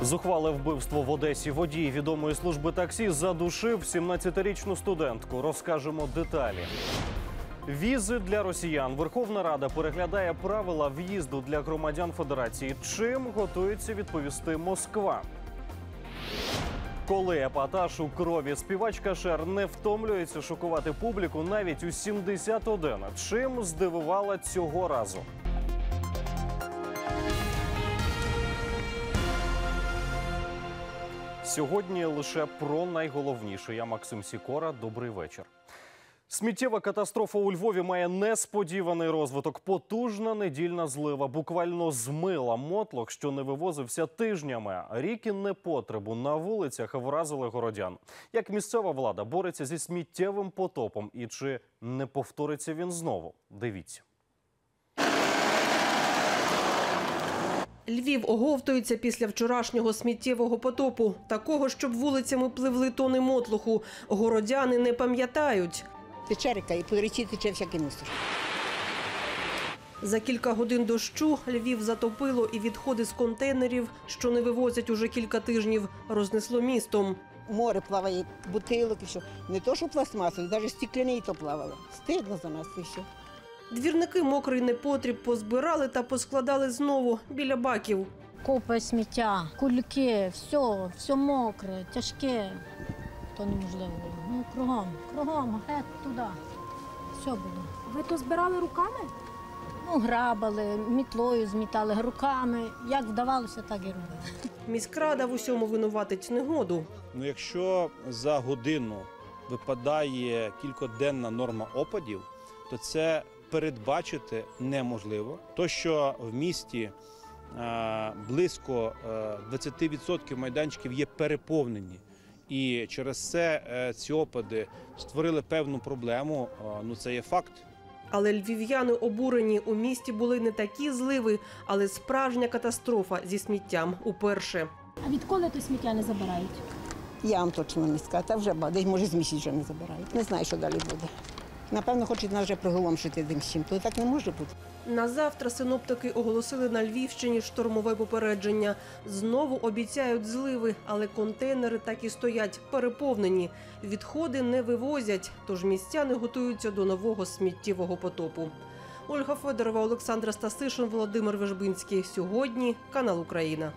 Зухвале вбивство в Одесі водій відомої служби таксі задушив 17-річну студентку. Розкажемо деталі. Візи для росіян. Верховна Рада переглядає правила в'їзду для громадян Федерації. Чим готується відповісти Москва? Коли епатаж у крові співачка Шер не втомлюється шокувати публіку навіть у 71. Чим здивувала цього разу? Сьогодні лише про найголовніше. Я Максим Сікора. Добрий вечір. Сміттєва катастрофа у Львові має несподіваний розвиток. Потужна недільна злива буквально змила мотлох, що не вивозився тижнями. Ріки непотребу на вулицях вразили городян. Як місцева влада бореться зі сміттєвим потопом і чи не повториться він знову? Дивіться. Львів оговтується після вчорашнього сміттєвого потопу. Такого, щоб вулицями пливли тони мотлуху. Городяни не пам'ятають. Тече река і по тече всякий мусор. За кілька годин дощу Львів затопило і відходи з контейнерів, що не вивозять уже кілька тижнів, рознесло містом. Море плаває, бутилок і все. Не то, що пластмасові, навіть стекляні то плавало. Стидно за нас і все. Двірники мокрий непотріб позбирали та поскладали знову біля баків. Купи сміття, кульки, все, все мокре, тяжке. То неможливо було. Ну, кругом, кругом, геть туди. Все було. Ви то збирали руками? Ну, грабали, мітлою змітали руками. Як вдавалося, так і робили. Міськрада в усьому винуватить негоду. Ну, якщо за годину випадає кількоденна норма опадів, то це передбачити неможливо. То, що в місті е, близько е, 20% майданчиків є переповнені, і через це е, ці опади створили певну проблему, е, ну це є факт. Але львів'яни обурені у місті були не такі зливи, але справжня катастрофа зі сміттям уперше. А відколи то сміття не забирають? Я вам точно не скажу, та вже ба, десь може з місяць вже не забирають. Не знаю, що далі буде. Напевно, хочуть нас вже приголомшити тим чим. То так не може бути. На завтра синоптики оголосили на Львівщині штормове попередження. Знову обіцяють зливи, але контейнери так і стоять переповнені. Відходи не вивозять, тож містяни готуються до нового сміттєвого потопу. Ольга Федорова, Олександра Стасишин, Володимир Вежбинський. Сьогодні канал Україна.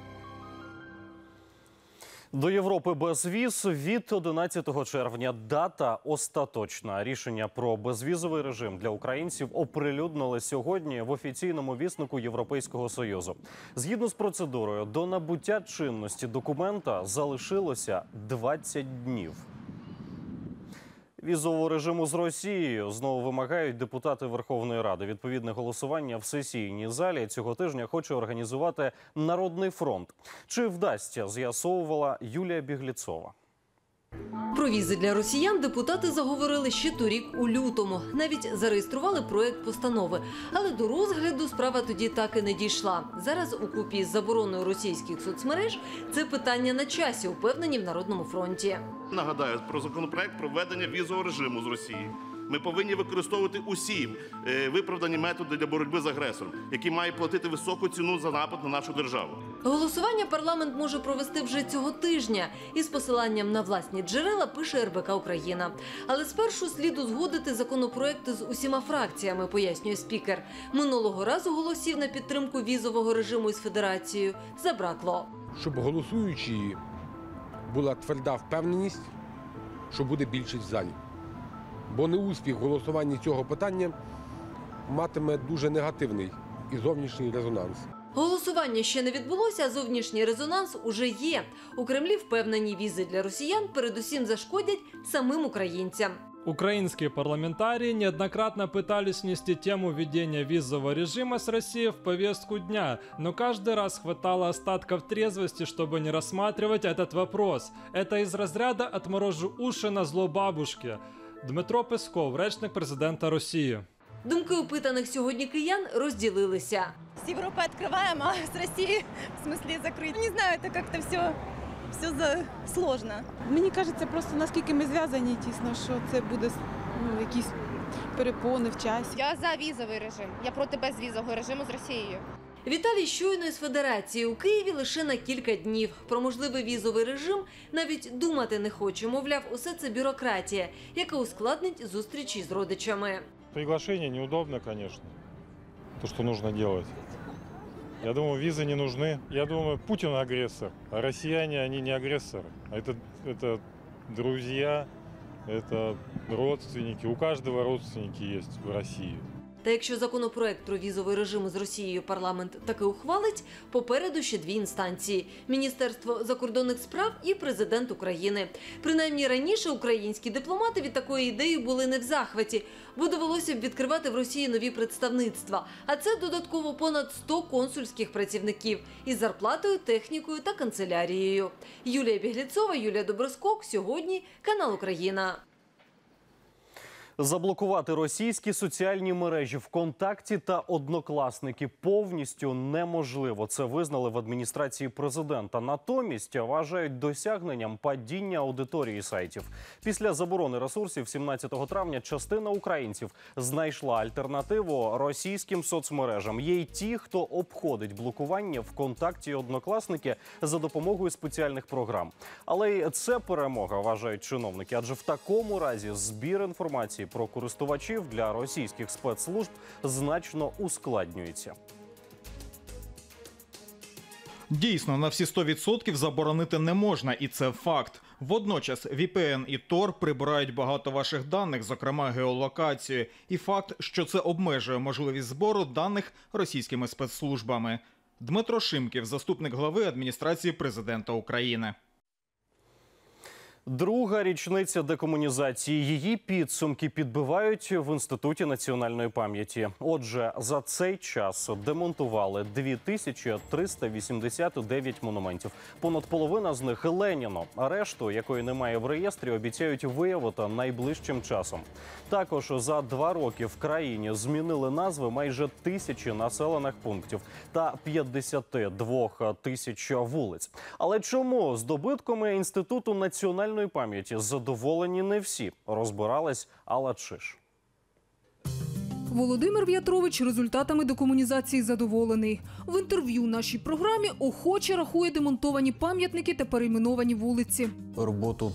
До Європи безвіз від 11 червня. Дата остаточна. Рішення про безвізовий режим для українців оприлюднили сьогодні в офіційному віснику Європейського союзу. Згідно з процедурою, до набуття чинності документа залишилося 20 днів. Візового режиму з Росією знову вимагають депутати Верховної Ради. Відповідне голосування в сесійній залі цього тижня хоче організувати Народний фронт. Чи вдасться, з'ясовувала Юлія Бігліцова. Про візи для росіян депутати заговорили ще торік у лютому. Навіть зареєстрували проект постанови. Але до розгляду справа тоді так і не дійшла. Зараз у купі з забороною російських соцмереж це питання на часі, упевнені в Народному фронті. Нагадаю про законопроект про введення візового режиму з Росії. Ми повинні використовувати усі е, виправдані методи для боротьби з агресором, який має платити високу ціну за напад на нашу державу. Голосування парламент може провести вже цього тижня. Із посиланням на власні джерела пише РБК Україна. Але спершу слід узгодити законопроекти з усіма фракціями, пояснює спікер. Минулого разу голосів на підтримку візового режиму із федерацією забракло. щоб голосуючі була тверда впевненість, що буде більшість в залі. Бо неуспіх в голосуванні цього питання матиме дуже негативний і зовнішній резонанс. Голосування ще не відбулося, а зовнішній резонанс уже є. У Кремлі впевнені візи для росіян передусім зашкодять самим українцям. Украинские парламентарии неоднократно пытались внести тему введения визового режима с Россией в повестку дня, но каждый раз хватало остатков трезвости, чтобы не рассматривать этот вопрос. Это из разряда «отморожу уши на зло бабушке». Дмитро Песков, речник президента Росії. Думки опитаних сьогодні киян розділилися. С Европы открываем, а с Россией в смысле закрыть. Не знаю, это как-то все, все за... сложно. Мені кажеться, просто наскільки ми зв'язані тісно, що це буде ну, якісь перепони в часі. Я за візовий режим. Я проти безвізового режиму з Росією. Віталій щойно із федерації у Києві лише на кілька днів. Про можливий візовий режим навіть думати не хоче. Мовляв, усе це бюрократія, яка ускладнить зустрічі з родичами. Приглашение неудобно, конечно. То, что нужно делать. Я думаю, визы не нужны. Я думаю, Путин агрессор, а россияне, они не агрессоры. А это, это друзья, это родственники. У каждого родственники есть в России. Та якщо законопроект про візовий режим з Росією парламент таки ухвалить, попереду ще дві інстанції: Міністерство закордонних справ і президент України. Принаймні раніше українські дипломати від такої ідеї були не в захваті, бо довелося б відкривати в Росії нові представництва. А це додатково понад 100 консульських працівників із зарплатою, технікою та канцелярією. Юлія Бігліцова, Юлія Доброскок. Сьогодні канал Україна. Заблокувати російські соціальні мережі ВКонтакті та однокласники повністю неможливо. Це визнали в адміністрації президента. Натомість вважають досягненням падіння аудиторії сайтів. Після заборони ресурсів 17 травня частина українців знайшла альтернативу російським соцмережам. Є й ті, хто обходить блокування ВКонтакті і однокласники за допомогою спеціальних програм. Але й це перемога вважають чиновники, адже в такому разі збір інформації про користувачів для російських спецслужб значно ускладнюється. Дійсно, на всі 100% заборонити не можна, і це факт. Водночас VPN і Tor прибирають багато ваших даних, зокрема геолокацію, і факт, що це обмежує можливість збору даних російськими спецслужбами. Дмитро Шимків, заступник глави адміністрації президента України. Друга річниця декомунізації. Її підсумки підбивають в інституті національної пам'яті. Отже, за цей час демонтували 2389 монументів. Понад половина з них Леніно. А решту, якої немає в реєстрі, обіцяють виявити найближчим часом. Також за два роки в країні змінили назви майже тисячі населених пунктів та 52 тисяч вулиць. Але чому здобитками інституту національної пам'яті задоволені не всі? Розбиралась Алла Чиш. Володимир В'ятрович результатами декомунізації задоволений. В інтерв'ю нашій програмі охоче рахує демонтовані пам'ятники та перейменовані вулиці. роботу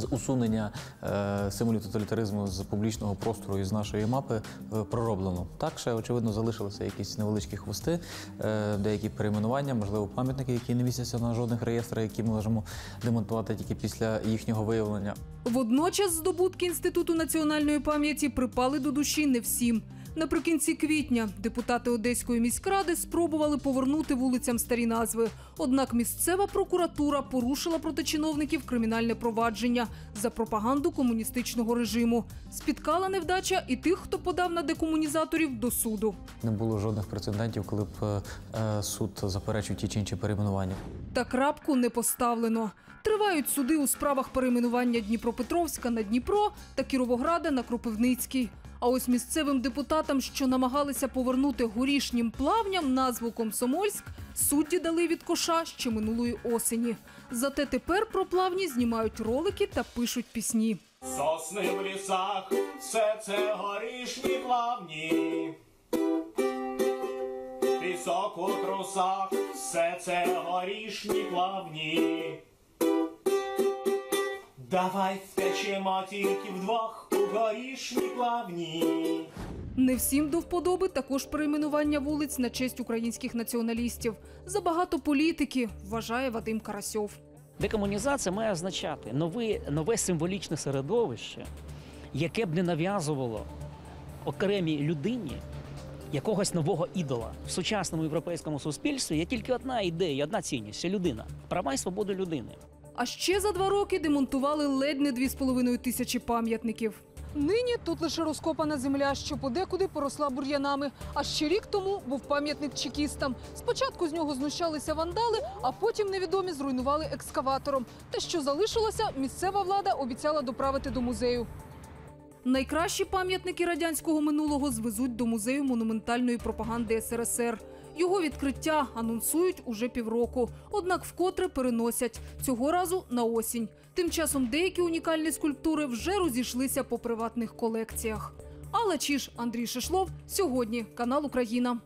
з усунення е, символів тоталітаризму з публічного простору і з нашої мапи е, пророблено. Так, ще очевидно залишилися якісь невеличкі хвости, е, деякі перейменування, можливо, пам'ятники, які не містяться на жодних реєстрах, які ми можемо демонтувати тільки після їхнього виявлення. Водночас здобутки інституту національної пам'яті припали до душі не всім. Наприкінці квітня депутати Одеської міськради спробували повернути вулицям старі назви. Однак місцева прокуратура порушила проти чиновників кримінальне провадження за пропаганду комуністичного режиму. Спіткала невдача і тих, хто подав на декомунізаторів до суду. Не було жодних прецедентів, коли б е, е, суд заперечив ті чи інші перейменування. Та крапку не поставлено. Тривають суди у справах перейменування Дніпропетровська на Дніпро та Кіровограда на Кропивницький. А ось місцевим депутатам, що намагалися повернути горішнім плавням назву Комсомольськ, судді дали від коша ще минулої осені. Зате тепер про плавні знімають ролики та пишуть пісні. Сосни в лісах, все це горішні плавні. Пісок у трусах, все це горішні плавні. Давай втечемо тільки вдвох у горішні плавні. Не всім до вподоби також перейменування вулиць на честь українських націоналістів. Забагато політики, вважає Вадим Карасьов. Декомунізація має означати нове, нове символічне середовище, яке б не нав'язувало окремій людині якогось нового ідола. В сучасному європейському суспільстві є тільки одна ідея, одна цінність це людина, права і свободи людини. А ще за два роки демонтували ледь не дві з половиною тисячі пам'ятників. Нині тут лише розкопана земля, що подекуди поросла бур'янами. А ще рік тому був пам'ятник чекістам. Спочатку з нього знущалися вандали, а потім невідомі зруйнували екскаватором. Те, що залишилося, місцева влада обіцяла доправити до музею. Найкращі пам'ятники радянського минулого звезуть до музею монументальної пропаганди СРСР. Його відкриття анонсують уже півроку, однак вкотре переносять цього разу на осінь. Тим часом деякі унікальні скульптури вже розійшлися по приватних колекціях. Алла Чіш, Андрій Шишлов. Сьогодні канал Україна.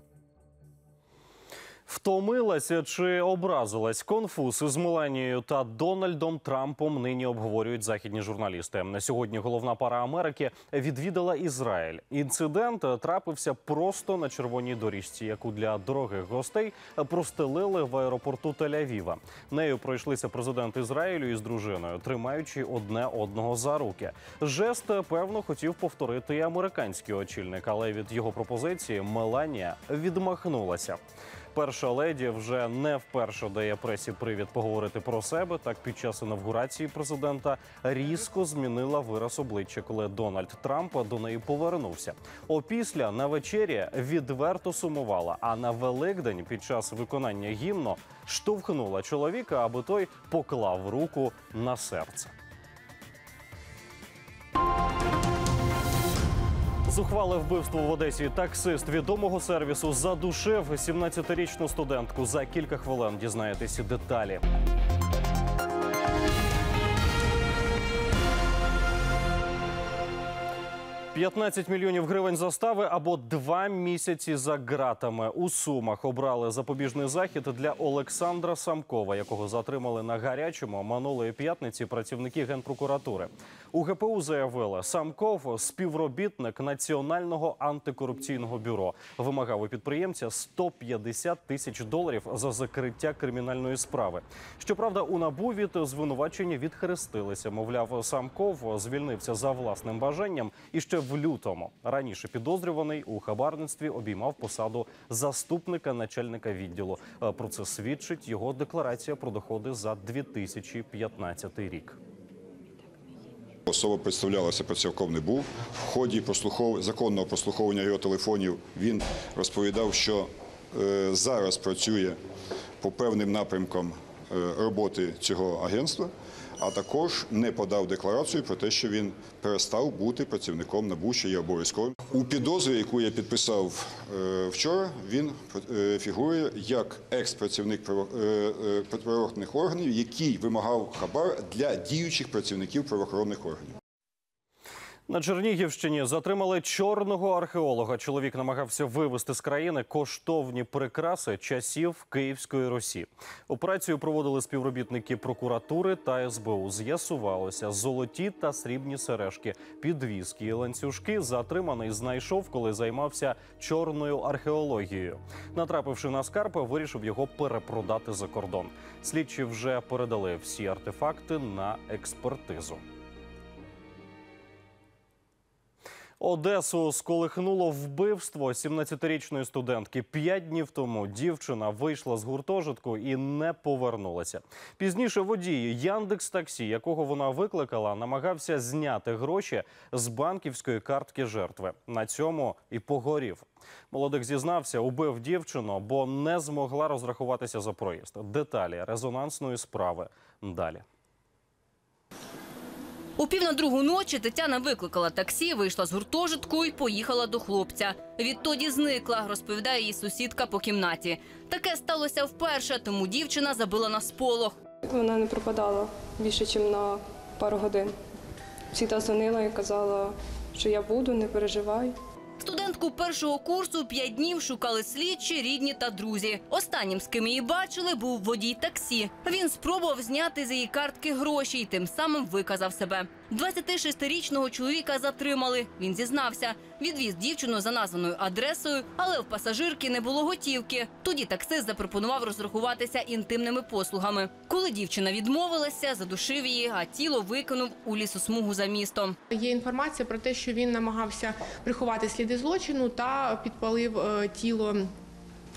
Втомилася чи образилась конфуз із Меланією та Дональдом Трампом нині обговорюють західні журналісти. На сьогодні головна пара Америки відвідала Ізраїль. Інцидент трапився просто на червоній доріжці, яку для дорогих гостей простелили в аеропорту Тель-Авіва. Нею пройшлися президент Ізраїлю із дружиною, тримаючи одне одного за руки. Жест певно хотів повторити і американський очільник, але від його пропозиції Меланія відмахнулася. Перша леді вже не вперше дає пресі привід поговорити про себе. Так під час інавгурації президента різко змінила вираз обличчя, коли Дональд Трамп до неї повернувся. Опісля на вечері відверто сумувала. А на Великдень під час виконання гімну штовхнула чоловіка, аби той поклав руку на серце. Зухвале вбивство в Одесі. Таксист відомого сервісу задушив 17-річну студентку. За кілька хвилин дізнаєтесь деталі. «15 мільйонів гривень застави або два місяці за ґратами. У Сумах обрали запобіжний захід для Олександра Самкова, якого затримали на гарячому минулої п'ятниці працівники генпрокуратури. У ГПУ заявили, Самков співробітник Національного антикорупційного бюро. Вимагав у підприємця 150 тисяч доларів за закриття кримінальної справи. Щоправда, у НАБУ від звинувачення відхрестилися. Мовляв, Самков звільнився за власним бажанням і ще в лютому. Раніше підозрюваний у хабарництві обіймав посаду заступника начальника відділу. Про це свідчить його декларація про доходи за 2015 рік. Особа представлялася працівком був. В ході прослухов... законного прослуховування його телефонів він розповідав, що е, зараз працює по певним напрямкам е, роботи цього агентства, а також не подав декларацію про те, що він перестав бути працівником НАБУ, що є обов'язковим. У підозрі, яку я підписав е, вчора, він е, фігурує як екс-працівник е, правоохоронних органів, який вимагав хабар для діючих працівників правоохоронних органів. На Чернігівщині затримали чорного археолога. Чоловік намагався вивезти з країни коштовні прикраси часів Київської Русі. Операцію проводили співробітники прокуратури та СБУ. З'ясувалося золоті та срібні сережки, підвіски і ланцюжки. Затриманий знайшов, коли займався чорною археологією. Натрапивши на скарб, вирішив його перепродати за кордон. Слідчі вже передали всі артефакти на експертизу. Одесу сколихнуло вбивство 17-річної студентки. П'ять днів тому дівчина вийшла з гуртожитку і не повернулася. Пізніше водій Яндекс Таксі, якого вона викликала, намагався зняти гроші з банківської картки жертви. На цьому і погорів. Молодик зізнався, убив дівчину, бо не змогла розрахуватися за проїзд. Деталі резонансної справи далі. У пів на другу ночі Тетяна викликала таксі, вийшла з гуртожитку і поїхала до хлопця. Відтоді зникла, розповідає її сусідка по кімнаті. Таке сталося вперше, тому дівчина забила на сполох. Вона не пропадала більше, ніж на пару годин. Всіда дзвонила і казала, що я буду, не переживай. Студентку першого курсу п'ять днів шукали слідчі, рідні та друзі. Останнім, з ким її бачили, був водій таксі. Він спробував зняти з її картки гроші і тим самим виказав себе. 26-річного чоловіка затримали. Він зізнався, відвіз дівчину за названою адресою, але в пасажирки не було готівки. Тоді таксист запропонував розрахуватися інтимними послугами. Коли дівчина відмовилася, задушив її, а тіло викинув у лісосмугу за містом. Є інформація про те, що він намагався приховати сліди злочину та підпалив е, тіло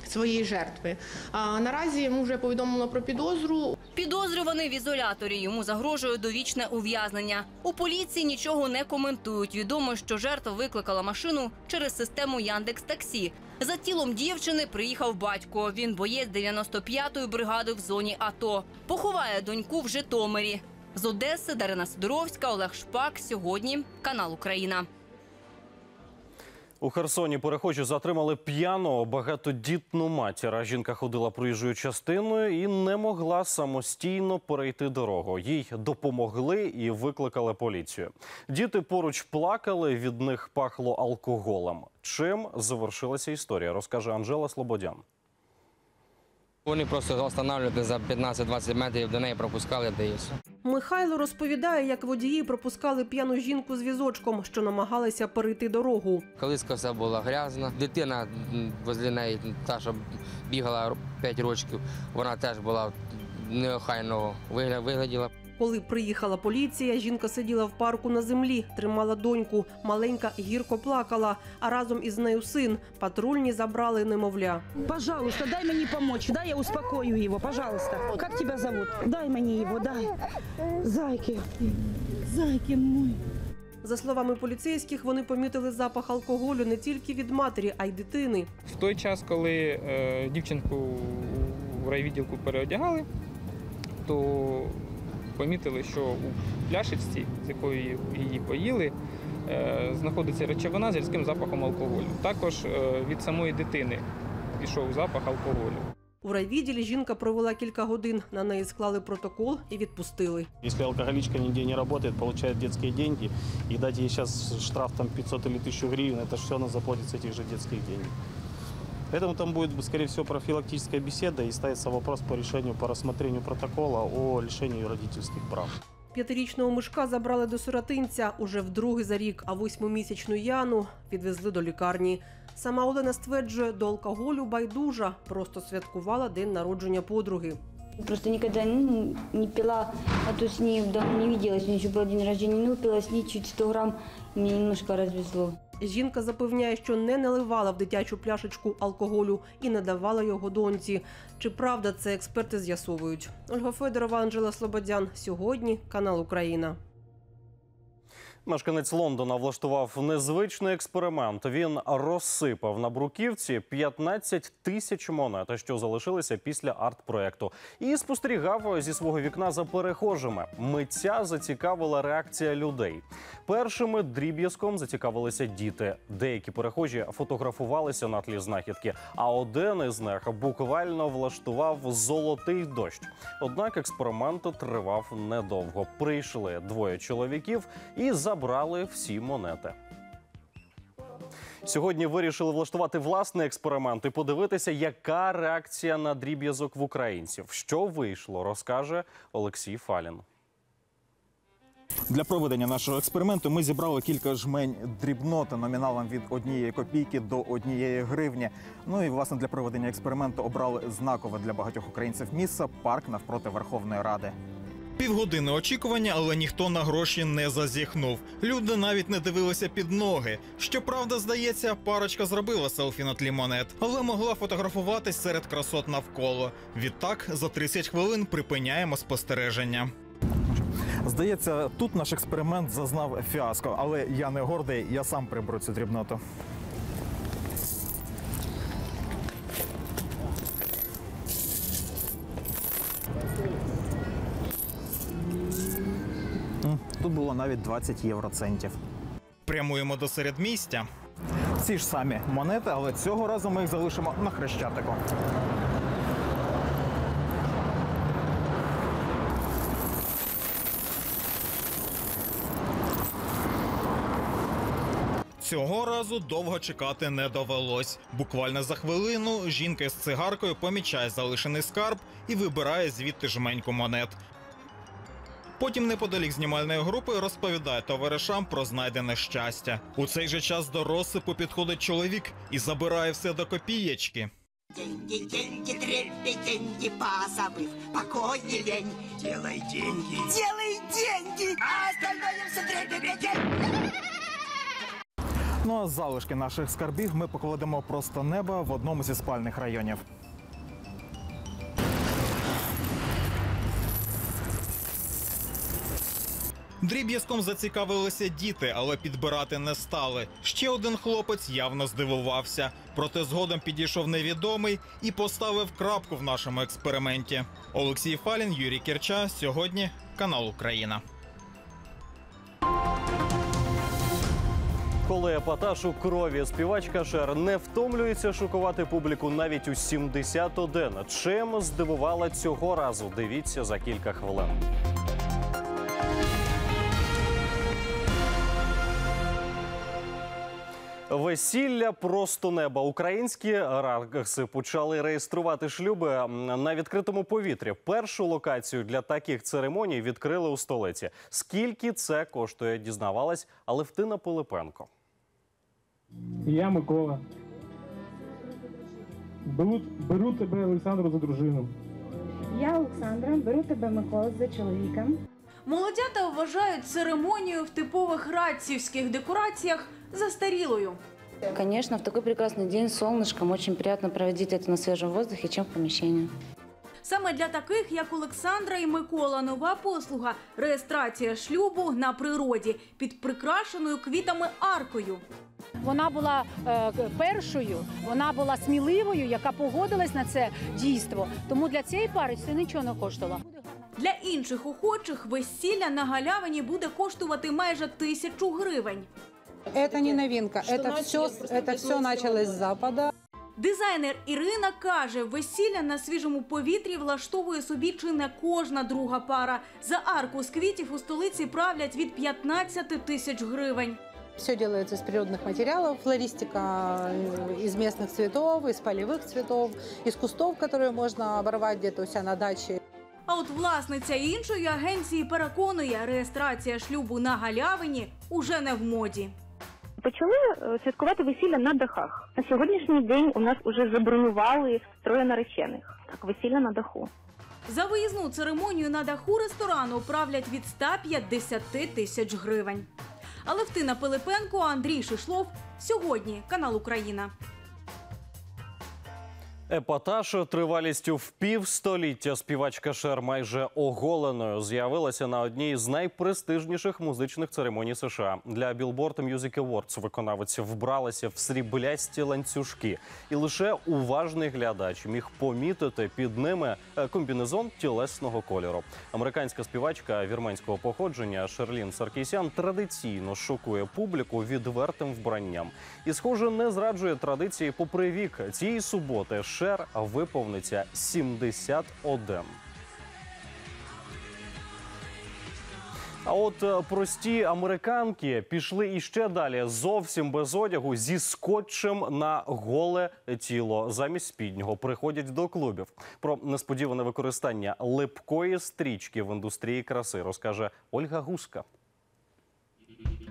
своєї жертви. А наразі йому вже повідомлено про підозру. Підозрюваний в ізоляторі йому загрожує довічне ув'язнення. У поліції нічого не коментують. Відомо, що жертва викликала машину через систему Яндекс Таксі. За тілом дівчини приїхав батько. Він боєць 95-ї бригади в зоні АТО. Поховає доньку в Житомирі. З Одеси Дарина Сидоровська, Олег Шпак. Сьогодні канал Україна. У Херсоні перехожі затримали п'яну багатодітну матір. Жінка ходила проїжджою частиною і не могла самостійно перейти дорогу. Їй допомогли і викликали поліцію. Діти поруч плакали, від них пахло алкоголем. Чим завершилася історія, розкаже Анжела Слободян. Вони просто встановлювали за 15-20 метрів до неї пропускали, є. Михайло розповідає, як водії пропускали п'яну жінку з візочком, що намагалися перейти дорогу. Колиска вся була грязна. Дитина возле неї, та, що бігала 5 років, вона теж була неохайного вигляділа. Коли приїхала поліція, жінка сиділа в парку на землі, тримала доньку. Маленька гірко плакала, а разом із нею син. Патрульні забрали немовля. Пожалуйста, дай мне помочь, дай я успокою его, пожалуйста. Как тебя зовут? Дай мне его, дай. Зайки, зайки мой. За словами поліцейських, вони помітили запах алкоголю не тільки від матері, а й дитини. В той час, коли е, дівчинку у райвідділку переодягали, то помітили, що у пляшечці, з якої її поїли, е, знаходиться речовина з різким запахом алкоголю. Також е, від самої дитини пішов запах алкоголю. У райвідділі жінка провела кілька годин. На неї склали протокол і відпустили. Если алкоголичка нигде не работает, получает детские деньги, и дать ей сейчас штраф там 500 или 1000 гривен, это все она заплатит с этих же детских денег. Поэтому там будет, скорее всего, профилактическая беседа и ставится вопрос по решению, по рассмотрению протокола о лишении ее родительских прав. П'ятирічного мишка забрали до сиротинця уже вдруге за рік, а восьмимісячну Яну відвезли до лікарні. Сама Олена стверджує, до алкоголю байдужа, просто святкувала день народження подруги. Просто никогда ну, не пила, а то с ней давно не виделась, у нее еще был день рождения, не выпила с ней чуть 100 грамм, мне немножко развезло. Жінка запевняє, що не наливала в дитячу пляшечку алкоголю і не давала його доньці. Чи правда це експерти з'ясовують? Ольга Федорова, Анжела Слободян. Сьогодні канал Україна. Мешканець Лондона влаштував незвичний експеримент. Він розсипав на бруківці 15 тисяч монет, що залишилися після арт-проекту, і спостерігав зі свого вікна за перехожими. Митця зацікавила реакція людей. Першими дріб'язком зацікавилися діти. Деякі перехожі фотографувалися на тлі знахідки, а один із них буквально влаштував золотий дощ. Однак експеримент тривав недовго. Прийшли двоє чоловіків і забрали всі монети. Сьогодні вирішили влаштувати власний експеримент і подивитися, яка реакція на дріб'язок в українців. Що вийшло, розкаже Олексій Фалін. Для проведення нашого експерименту ми зібрали кілька жмень дрібноти номіналом від однієї копійки до однієї гривні. Ну і власне для проведення експерименту обрали знакове для багатьох українців місце парк навпроти Верховної Ради. Півгодини очікування, але ніхто на гроші не зазіхнув. Люди навіть не дивилися під ноги. Щоправда, здається, парочка зробила селфі на тлі монет, але могла фотографуватись серед красот навколо. Відтак за 30 хвилин припиняємо спостереження. Здається, тут наш експеримент зазнав фіаско, але я не гордий, я сам приберу цю дрібноту. Тут було навіть 20 євроцентів. Прямуємо до середмістя. Ці ж самі монети, але цього разу ми їх залишимо на хрещатику. Цього разу довго чекати не довелось. Буквально за хвилину жінка з цигаркою помічає залишений скарб і вибирає звідти жменьку монет. Потім неподалік знімальної групи розповідає товаришам про знайдене щастя. У цей же час до розсипу підходить чоловік і забирає все до копієчки. Деньги, деньги, трепи, деньги, позабыв покой и лень. Делай деньги. Делай деньги, а остальное все трепи, Ну а залишки наших скарбів ми покладемо просто неба в одному зі спальних районів. Дріб'язком зацікавилися діти, але підбирати не стали. Ще один хлопець явно здивувався. Проте згодом підійшов невідомий і поставив крапку в нашому експерименті. Олексій Фалін, Юрій Кірча. Сьогодні канал Україна. Коли епатаж у крові співачка Шер не втомлюється шокувати публіку навіть у 71. Чим здивувала цього разу? Дивіться за кілька хвилин. Весілля просто неба. Українські ракси почали реєструвати шлюби на відкритому повітрі. Першу локацію для таких церемоній відкрили у столиці. Скільки це коштує, дізнавалась Алевтина Пилипенко. Я Микола. Беру, беру тебе, Олександру, за дружину. Я Олександра, беру тебе Микола за чоловіка. Молодята вважають церемонію в типових радцівських декораціях застарілою. Конечно, в такой прекрасный день с солнышком очень приятно проводить это на свежем воздухе, чем в помещении. Саме для таких, як Олександра і Микола, нова послуга реєстрація шлюбу на природі під прикрашеною квітами аркою. Вона була е, першою, вона була сміливою, яка погодилась на це дійство. Тому для цієї пари це нічого не коштувало. Для інших охочих весілля на галявині буде коштувати майже тисячу гривень. Это не новинка, это все, это все началось с Запада. Дизайнер Ірина каже, весілля на свіжому повітрі влаштовує собі чи не кожна друга пара. За арку з квітів у столиці правлять від 15 тисяч гривень. Все делается из природных материалов, флористика э, из местных цветов, из полевых цветов, из кустов, которые можно оборвать где-то у себя на даче. А от власниця іншої агенції переконує, реєстрація шлюбу на галявині уже не в моді. Почали е, святкувати весілля на дахах. На сьогоднішній день у нас вже забронювали троє наречених. Так, весілля на даху. За виїзну церемонію на даху ресторану правлять від 150 тисяч гривень. Алевтина Пилипенко, Андрій Шишлов. Сьогодні канал Україна. Епатаж тривалістю в півстоліття співачка Шер майже оголеною з'явилася на одній з найпрестижніших музичних церемоній США. Для Billboard Music Awards виконавиці вбралася в сріблясті ланцюжки, і лише уважний глядач міг помітити під ними е, комбінезон тілесного кольору. Американська співачка вірменського походження Шерлін Саркісян традиційно шокує публіку відвертим вбранням і, схоже, не зраджує традиції попри вік. Цієї суботи Шер виповниться 71. А от е, прості американки пішли іще далі зовсім без одягу зі скотчем на голе тіло. Замість спіднього приходять до клубів. Про несподіване використання липкої стрічки в індустрії краси розкаже Ольга Гуска.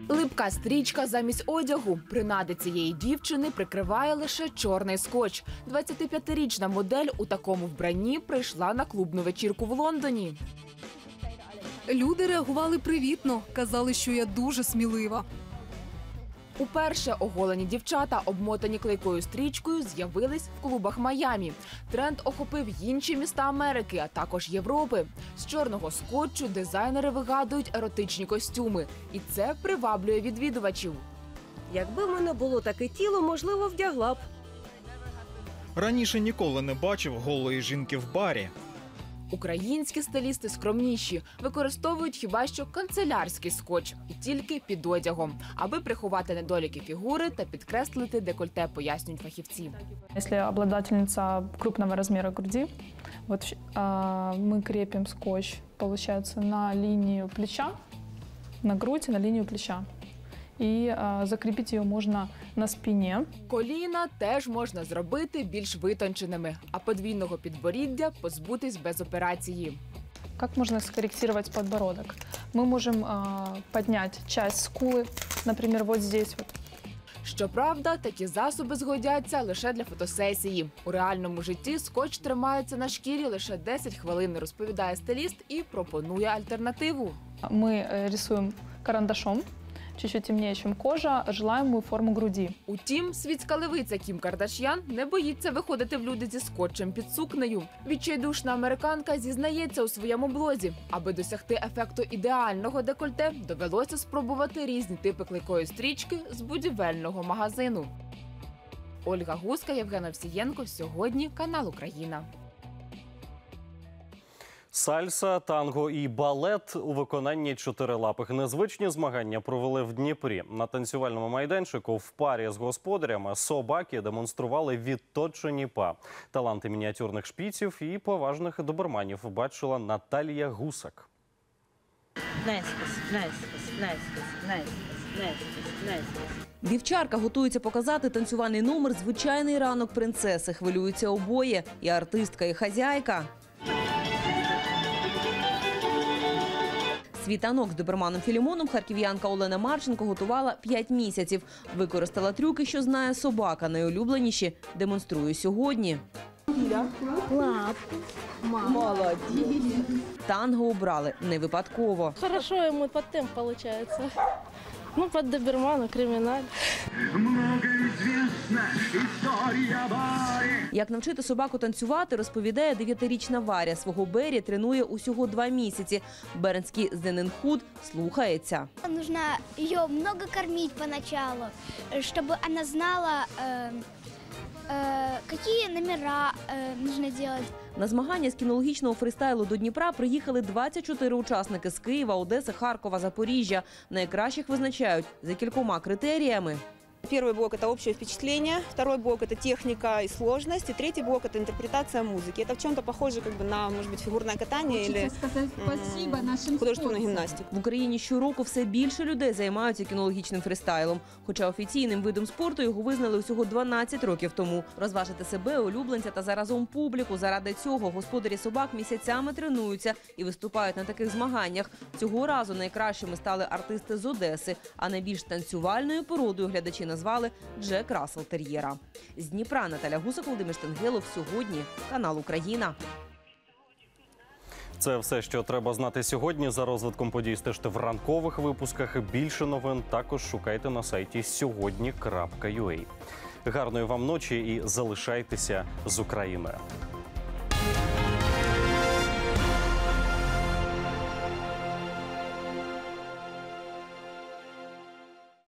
Липка стрічка замість одягу. Принади цієї дівчини прикриває лише чорний скотч. 25-річна модель у такому вбранні прийшла на клубну вечірку в Лондоні. Люди реагували привітно, казали, що я дуже смілива. Уперше оголені дівчата, обмотані клейкою стрічкою, з'явились в клубах Майамі. Тренд охопив інші міста Америки, а також Європи. З чорного скотчу дизайнери вигадують еротичні костюми, і це приваблює відвідувачів. Якби в мене було таке тіло, можливо, вдягла б. Раніше ніколи не бачив голої жінки в барі. Українські стилісти скромніші, використовують хіба що канцелярський скотч і тільки під одягом, аби приховати недоліки фігури та підкреслити декольте, пояснюють фахівці. Если обладательница крупного размера груди, вот а, мы крепим скотч, получается, на линию плеча, на грудь на линию плеча И а, закрепить ее можно на спине. Коліна теж можна зробити більш витонченими, а подвійного підборіддя позбутись без операції. Как можно скорректировать подбородок? Мы можем а, поднять часть скулы, например, вот здесь вот. Щоправда, такі засоби згодяться лише для фотосесії. У реальному житті скотч тримається на шкірі лише 10 хвилин, розповідає стиліст і пропонує альтернативу. Мы э, рисуем карандашом, чуть-чуть темнее, чем кожа, желаемую форму груди. Утім, світська левиця Кім Кардаш'ян не боїться виходити в люди зі скотчем під сукнею. Відчайдушна американка зізнається у своєму блозі, аби досягти ефекту ідеального декольте, довелося спробувати різні типи клейкої стрічки з будівельного магазину. Ольга Гуска, Євген Овсієнко. Сьогодні канал Україна. Сальса, танго і балет у виконанні чотирилапих. Незвичні змагання провели в Дніпрі. На танцювальному майданчику в парі з господарями собаки демонстрували відточені па. Таланти мініатюрних шпіців і поважних доберманів бачила Наталія Гусак. Вівчарка готується показати танцювальний номер Звичайний ранок принцеси. Хвилюються обоє і артистка, і хазяйка. Світанок з доберманом Філімоном харків'янка Олена Марченко готувала 5 місяців. Використала трюки, що знає собака. Найулюбленіші демонструє сьогодні. Лап. Танго обрали не випадково. Хорошо ему под темп получается. Ну, под добермана, криминаль. Як навчити собаку танцювати, розповідає дев'ятирічна Варя. Свого Бері тренує усього два місяці. Бернський Зененхуд слухається. Нужно ее много кормить поначалу, э, чтобы она знала, э, э, какие номера э, нужно делать. На змагання з кінологічного фристайлу до Дніпра приїхали 24 учасники з Києва, Одеси, Харкова, Запоріжжя. Найкращих визначають за кількома критеріями. Первый блок – это общее впечатление, второй блок – это техника и сложность, и третий блок – это интерпретация музыки. Это в чем-то похоже как бы, на, может быть, фигурное катание или м, художественную гимнастику. В Україні щороку все більше людей займаються кінологічним фристайлом. Хоча офіційним видом спорту його визнали усього 12 років тому. Розважити себе, улюбленця та заразом публіку. Заради цього господарі собак місяцями тренуються і виступають на таких змаганнях. Цього разу найкращими стали артисти з Одеси, а найбільш танцювальною породою глядачі назвали Джек Рассел Тер'єра. З Дніпра Наталя Гусак, Володимир Штенгелов. Сьогодні канал Україна. Це все, що треба знати сьогодні. За розвитком подій стежте в ранкових випусках. Більше новин також шукайте на сайті сьогодні.ua. Гарної вам ночі і залишайтеся з Україною.